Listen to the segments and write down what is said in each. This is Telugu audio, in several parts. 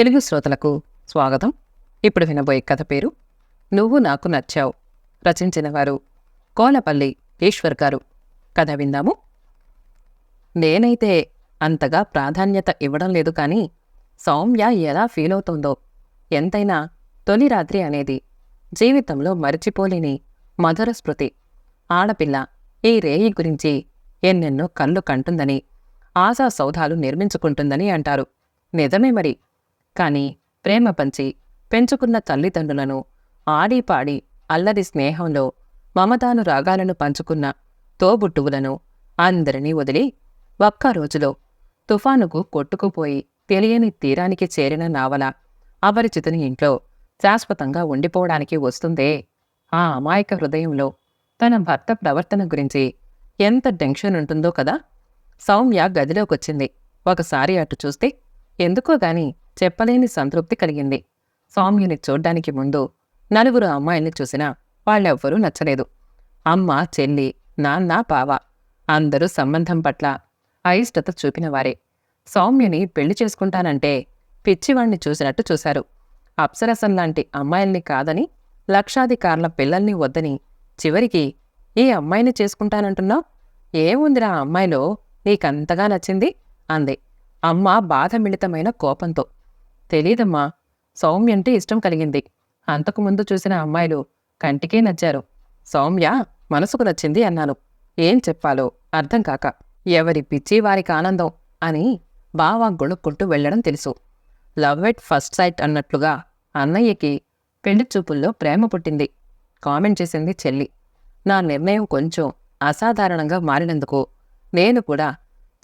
తెలుగు శ్రోతలకు స్వాగతం. ఇప్పుడు వినబోయే కథ పేరు నువ్వు నాకు నచ్చావు రచించిన వారు కోలపల్లి ఈశ్వర్ గారు. కథ విందాము. నేనైతే అంతగా ప్రాధాన్యత ఇవ్వడం లేదు కానీ సౌమ్య ఎలా ఫీల్ అవుతుందో ఎంతైనా తొలి రాత్రి అనేది జీవితంలో మరిచిపోలేని మధుర స్మృతి. ఆడపిల్ల ఈ రేయి గురించి ఎన్నెన్నో కళ్ళు కంటుందని ఆశా సౌధాలు నిర్మించుకుంటుందని అంటారు. నిజమే మరి? కాని ప్రేమ పంచి పెంచుకున్న తల్లిదండ్రులను ఆడిపాడి అల్లరి స్నేహంలో మమతాను రాగాలను పంచుకున్న తోబుట్టువులను అందరినీ వదిలి ఒక్క రోజులో తుఫానుకు కొట్టుకుపోయి తెలియని తీరానికి చేరిన నావల అపరిచితుని ఇంట్లో శాశ్వతంగా ఉండిపోవడానికి వస్తుందే. ఆ అమాయక హృదయంలో తన భర్త ప్రవర్తన గురించి ఎంత టెన్షన్ ఉంటుందో కదా. సౌమ్య గదిలోకొచ్చింది. ఒకసారి అటు చూస్తే ఎందుకో గాని చెప్పలేని సంతృప్తి కలిగింది. స్వామ్యుని చూడ్డానికి ముందు నలుగురు అమ్మాయిల్ని చూసినా వాళ్ళెవ్వరూ నచ్చలేదు. అమ్మ చెల్లి నాన్న బావ అందరూ సంబంధం పట్ల అయిష్టత చూపినవారే సౌమ్యని పెళ్ళి చేసుకుంటానంటే పిచ్చివాణ్ణి చూసినట్టు చూశారు. అప్సరసం లాంటి అమ్మాయిల్ని కాదని లక్షాధికారుల పిల్లల్ని వద్దని చివరికి ఈ అమ్మాయిని చేసుకుంటానంటున్నావు? ఏముందిరా అమ్మాయిలో నీకంతగా నచ్చింది? అంది. అమ్మ బాధమిళితమైన కోపంతో. తెలీదమ్మా సౌమ్య అంటే ఇష్టం కలిగింది. అంతకుముందు చూసిన అమ్మాయిలు కంటికే నచ్చారు. సౌమ్య మనసుకు నచ్చింది అన్నాను. ఏం చెప్పాలో అర్థం కాక ఎవరి పిచ్చి వారికి ఆనందం అని బావా గొణుక్కుంటూ వెళ్ళడం తెలుసు. లవ్ ఎట్ ఫస్ట్ సైట్ అన్నట్లుగా అన్నయ్యకి పెళ్ళి చూపుల్లో ప్రేమ పుట్టింది. కామెంట్ చేసింది చెల్లి. నా నిర్ణయం కొంచెం అసాధారణంగా మారినందుకు నేను కూడా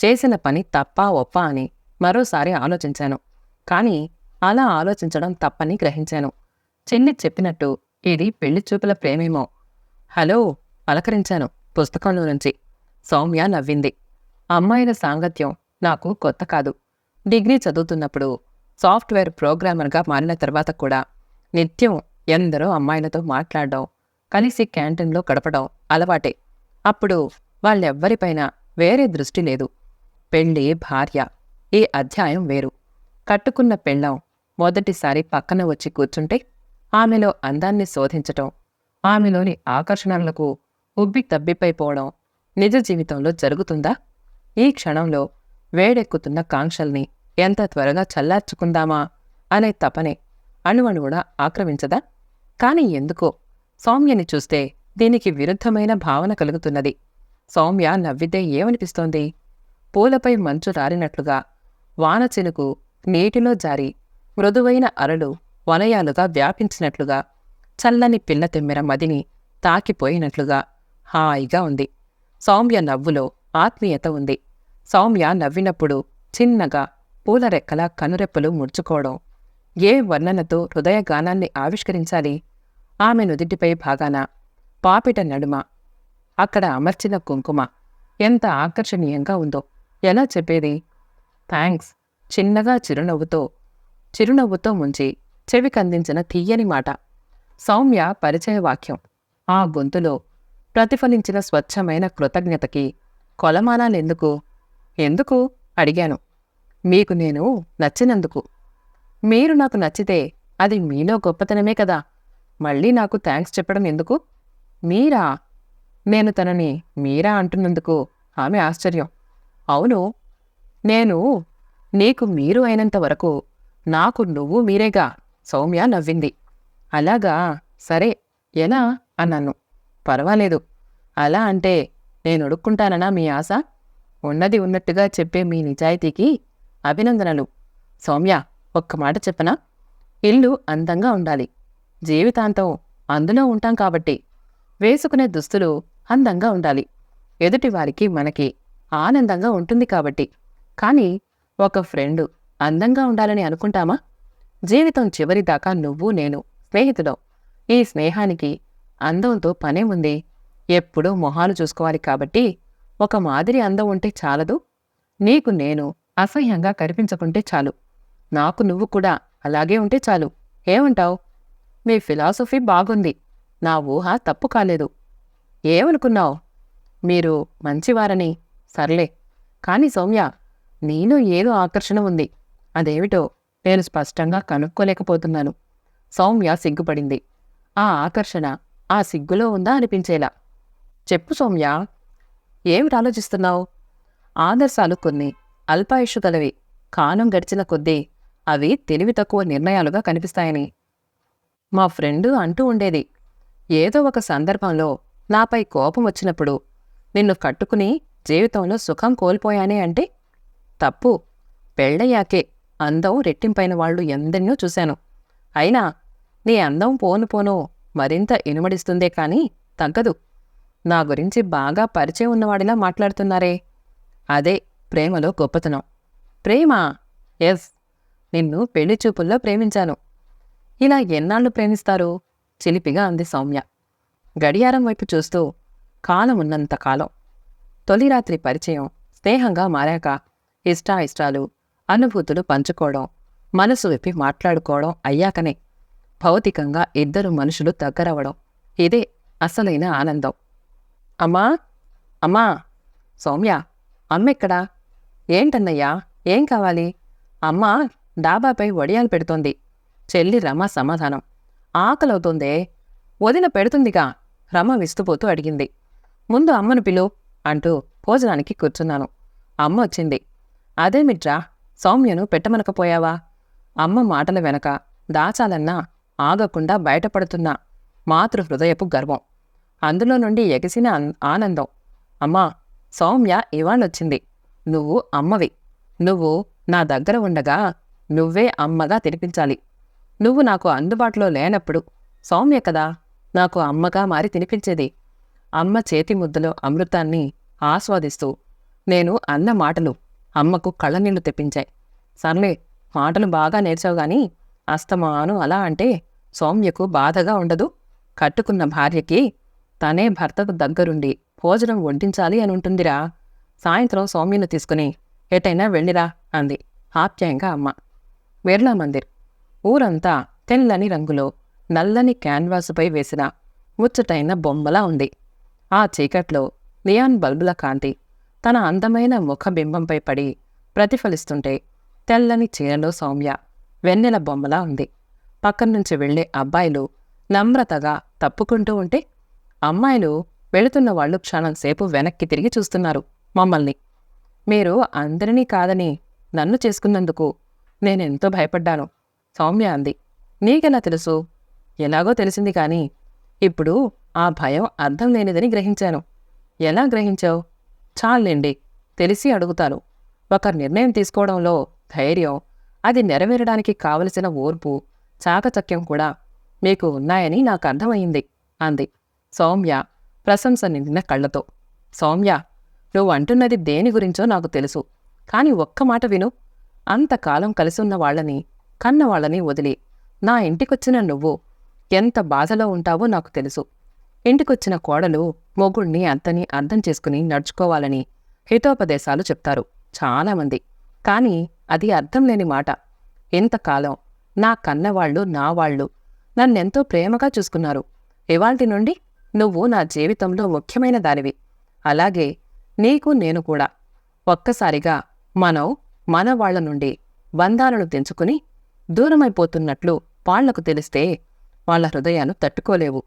చేసిన పని తప్పా ఒప్పా అని మరోసారి ఆలోచించాను. కానీ అలా ఆలోచించడం తప్పని గ్రహించాను. చెల్లి చెప్పినట్టు ఇది పెళ్ళి చూపుల ప్రేమేమో. హలో పలకరించాను పుస్తకంలో నుంచి. సౌమ్య నవ్వింది. అమ్మాయిల సాంగత్యం నాకు కొత్త కాదు. డిగ్రీ చదువుతున్నప్పుడు సాఫ్ట్వేర్ ప్రోగ్రామర్గా మారిన తర్వాత కూడా నిత్యం ఎందరో అమ్మాయిలతో మాట్లాడడం కలిసి క్యాంటీన్లో గడపడం అలవాటే. అప్పుడు వాళ్ళెవ్వరిపైన వేరే దృష్టి లేదు. పెళ్ళి భార్య. ఈ అధ్యాయం వేరు. కట్టుకున్న పెళ్ళాం మొదటిసారి పక్కన వచ్చి కూర్చుంటే ఆమెలో అందాన్ని శోధించటం ఆమెలోని ఆకర్షణలకు ఉబ్బి తబ్బిపైపోవడం నిజ జీవితంలో జరుగుతుందా? ఈ క్షణంలో వేడెక్కుతున్న కాంక్షల్ని ఎంత త్వరగా చల్లార్చుకుందామా అనే తపనే అణువణువుడా ఆక్రమించదా? కాని ఎందుకో సౌమ్యని చూస్తే దీనికి విరుద్ధమైన భావన కలుగుతున్నది. సౌమ్య నవ్వితే ఏమనిపిస్తోంది? పూలపై మంచు రారినట్లుగా వానచినుకు నీటిలో జారి మృదువైన అరలు వలయాలుగా వ్యాపించినట్లుగా చల్లని పిల్ల తెమ్మెర మదిని తాకిపోయినట్లుగా హాయిగా ఉంది. సౌమ్య నవ్వులో ఆత్మీయత ఉంది. సౌమ్య నవ్వినప్పుడు చిన్నగా పూలరెక్కల కనురెప్పలు ముడుచుకోవడం. ఏ వర్ణనతో హృదయగానాన్ని ఆవిష్కరించాలి? ఆమె నుదిటిపై భాగాన పాపిట నడుమ. అక్కడ అమర్చిన కుంకుమ. ఎంత ఆకర్షణీయంగా ఉందో. ఎలా చెప్పేది? థ్యాంక్స్ చిన్నగా చిరునవ్వుతో చిరునవ్వుతో ముంచి చెవికందించిన తీయని మాట. సౌమ్య పరిచయ వాక్యం. ఆ గొంతులో ప్రతిఫలించిన స్వచ్ఛమైన కృతజ్ఞతకి కొలమానాలెందుకు? ఎందుకు? అడిగాను. మీకు నేను నచ్చినందుకు. మీరు నాకు నచ్చితే అది మీలో గొప్పతనమే కదా. మళ్ళీ నాకు థ్యాంక్స్ చెప్పడం ఎందుకు? మీరా? నేను తనని మీరా అంటున్నందుకు ఆమె ఆశ్చర్యం. అవును. నేను నీకు మీరు అయినంత వరకు నాకు నువ్వు మీరేగా? సౌమ్య నవ్వింది. అలాగా? సరే. ఎలా? అన్నాను. పర్వాలేదు. అలా అంటే నేను అడుక్కుంటాననా మీ ఆశ? ఉన్నది ఉన్నట్టుగా చెప్పే మీ నిజాయితీకి అభినందనలు. సౌమ్య ఒక్క మాట చెప్పనా? ఇల్లు అందంగా ఉండాలి. జీవితాంతం అందులో ఉంటాం కాబట్టి వేసుకునే దుస్తులు అందంగా ఉండాలి. ఎదుటివారికి మనకి ఆనందంగా ఉంటుంది కాబట్టి. కానీ ఒక ఫ్రెండు అందంగా ఉండాలని అనుకుంటామా? జీవితం చివరిదాకా నువ్వు నేను స్నేహితుడు ఈ స్నేహానికి అందంతో పనే ఉంది. ఎప్పుడూ మొహాలు చూసుకోవాలి కాబట్టి ఒక మాదిరి అందం ఉంటే చాలదు. నీకు నేను అసహ్యంగా కనిపించకుంటే చాలు. నాకు నువ్వు కూడా అలాగే ఉంటే చాలు. ఏమంటావ్? మీ ఫిలాసఫీ బాగుంది. నా ఊహ తప్పు కాలేదు. ఏమనుకున్నావు? మీరు మంచివారని సర్లే. కాని సౌమ్య నీలో ఏదో ఆకర్షణ ఉంది. అదేమిటో నేను స్పష్టంగా కనుక్కోలేకపోతున్నాను. సౌమ్య సిగ్గుపడింది. ఆ ఆకర్షణ ఆ సిగ్గులో ఉందా అనిపించేలా. చెప్పు సౌమ్య ఏమిటి ఆలోచిస్తున్నావు? ఆదర్శాలు కొన్ని అల్పాయుషు గలవి కాలం గడిచిన కొద్దీ అవి తెలివి తక్కువ నిర్ణయాలుగా కనిపిస్తాయని. మా ఫ్రెండు అంటూ ఉండేది. ఏదో ఒక సందర్భంలో నాపై కోపం వచ్చినప్పుడు నిన్ను కట్టుకుని జీవితంలో సుఖం కోల్పోయానే అంటే తప్పు. పెళ్ళయ్యాకే అందం రెట్టింపైన వాళ్ళు ఎందరినో చూశాను. అయినా నీ అందం పోను పోను మరింత ఇనుమడిస్తుందే కాని తగ్గదు. నా గురించి బాగా పరిచయం ఉన్నవాడిలా మాట్లాడుతున్నారే. అదే ప్రేమలో గొప్పతనం. ప్రేమ? ఎస్. నిన్ను పెళ్ళి చూపుల్లో ప్రేమించాను. ఇలా ఎన్నాళ్ళు ప్రేమిస్తారు? చిలిపిగా అంది సౌమ్య. గడియారం వైపు చూస్తూ కాలం ఉన్నంత కాలం. తొలి రాత్రి పరిచయం స్నేహంగా మారాక ఇష్టాయిష్టాలు అనుభూతులు పంచుకోవడం మనసు విప్పి మాట్లాడుకోవడం అయ్యాకనే భౌతికంగా ఇద్దరు మనుషులు దగ్గరవడం ఇదే అసలైన ఆనందం. అమ్మా! అమ్మా! సౌమ్య! అమ్మెక్కడా? ఏంటన్నయ్యా? ఏం కావాలి? అమ్మ డాబాపై వడియాలు పెడుతోంది. చెల్లి రమ సమాధానం. ఆకలవుతుందే. వదిన పెడుతుందిగా రమ విస్తుపోతూ అడిగింది. ముందు అమ్మను పిలు. అంటూ భోజనానికి కూర్చున్నాను. అమ్మ వచ్చింది. అదేమిట్రా సౌమ్యను పెట్టమనకపోయావా? అమ్మ మాటల వెనక దాచాలన్నా ఆగకుండా బయటపడుతున్న మాతృ హృదయపు గర్వం. అందులో నుండి ఎగిసిన ఆనందం. అమ్మా సౌమ్య ఇవాళొచ్చింది నువ్వు అమ్మవి. నువ్వు నా దగ్గర ఉండగా నువ్వే అమ్మగా తినిపించాలి. నువ్వు నాకు అందుబాటులో లేనప్పుడు సౌమ్య కదా నాకు అమ్మగా మారి తినిపించేది. అమ్మ చేతి ముద్దలో అమృతాన్ని ఆస్వాదిస్తూ నేను అన్న మాటలు అమ్మకు కళ్ళనీళ్ళు తెప్పించాయి. సర్లే మాటలు బాగా నేర్చావు గాని అస్తమాను అలా అంటే సౌమ్యకు బాధగా ఉండదు. కట్టుకున్న భార్యకి తనే భర్తకు దగ్గరుండి భోజనం వడ్డించాలి అని ఉంటుందిరా. సాయంత్రం సౌమ్యను తీసుకుని ఎటైనా వెళ్ళిరా అంది ఆప్యాయంగా అమ్మ. బిర్లా మందిర్. ఊరంతా తెల్లని రంగులో నల్లని క్యాన్వాసుపై వేసిన ముచ్చటైన బొమ్మలా ఉంది. ఆ చీకట్లో నియాన్ బల్బుల కాంతి తన అందమైన ముఖబింబంపై పడి ప్రతిఫలిస్తుంటే తెల్లని చీరలో సౌమ్య వెన్నెల బొమ్మలా ఉంది. పక్కనుంచి వెళ్ళే అబ్బాయిలు నమ్రతగా తప్పుకుంటూ ఉంటే అమ్మాయిలు వెళుతున్న వాళ్ళు క్షణంసేపు వెనక్కి తిరిగి చూస్తున్నారు మమ్మల్ని. మీరు అందరినీ కాదని నన్ను చేసుకున్నందుకు నేనెంతో భయపడ్డాను సౌమ్య అంది. నీకెలా తెలుసు? ఎలాగో తెలిసింది కానీ ఇప్పుడు ఆ భయం అర్థం లేనిదని గ్రహించాను. ఎలా గ్రహించావు? చాలండి తెలిసి అడుగుతాను. ఒక నిర్ణయం తీసుకోవడంలో ధైర్యం అది నెరవేరడానికి కావలసిన ఓర్పు చాకచక్యం కూడా మీకు ఉన్నాయని నాకు అర్థమైంది అంది. సౌమ్య ప్రశంస నిండిన కళ్ళతో. సౌమ్య నువ్వు అంటున్నది దేని గురించో నాకు తెలుసు కాని ఒక్క మాట విను. అంతకాలం కలిసున్న వాళ్ళని కన్నవాళ్ళని వదిలి నా ఇంటికొచ్చిన నువ్వు ఎంత బాధలో ఉంటావో నాకు తెలుసు. ఇంటికొచ్చిన కోడలు మొగుణ్ణి అత్తని అర్థం చేసుకుని నడుచుకోవాలని హితోపదేశాలు చెప్తారు. చాలామంది కాని అది అర్థం లేని మాట. ఇంతకాలం నా కన్నవాళ్ళు నా వాళ్ళు నన్నెంతో ప్రేమగా చూసుకున్నారు. ఇవాల్టి నుండి నువ్వు నా జీవితంలో ముఖ్యమైన దానివి. అలాగే నీకు నేను కూడా. ఒక్కసారిగా మనం మన వాళ్ళ నుండి బంధాలను తెంచుకుని దూరమైపోతున్నట్లు వాళ్ళకు తెలిస్తే వాళ్ళ హృదయాలు తట్టుకోలేవు.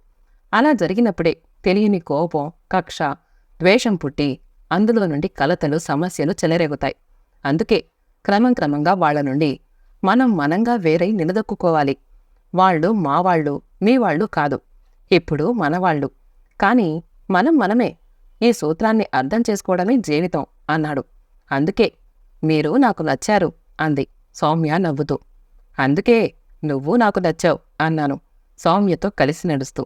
అలా జరిగినప్పుడే తెలియని కోపం కక్ష ద్వేషం పుట్టి అందులో నుండి కలతలు సమస్యలు చెలరేగుతాయి. అందుకే క్రమం క్రమంగా వాళ్ళ నుండి మనం మనంగా వేరై నిలదొక్కుకోవాలి. వాళ్ళు మావాళ్ళు మీవాళ్ళు కాదు. ఇప్పుడు మనవాళ్ళు కాని మనం మనమే ఈ సూత్రాన్ని అర్థం చేసుకోవడమే జీవితం అన్నాడు. అందుకే మీరు నాకు నచ్చారు అంది. సౌమ్య నవ్వుతూ. అందుకే నువ్వు నాకు నచ్చావు అన్నాను. సౌమ్యతో కలిసి నడుస్తూ.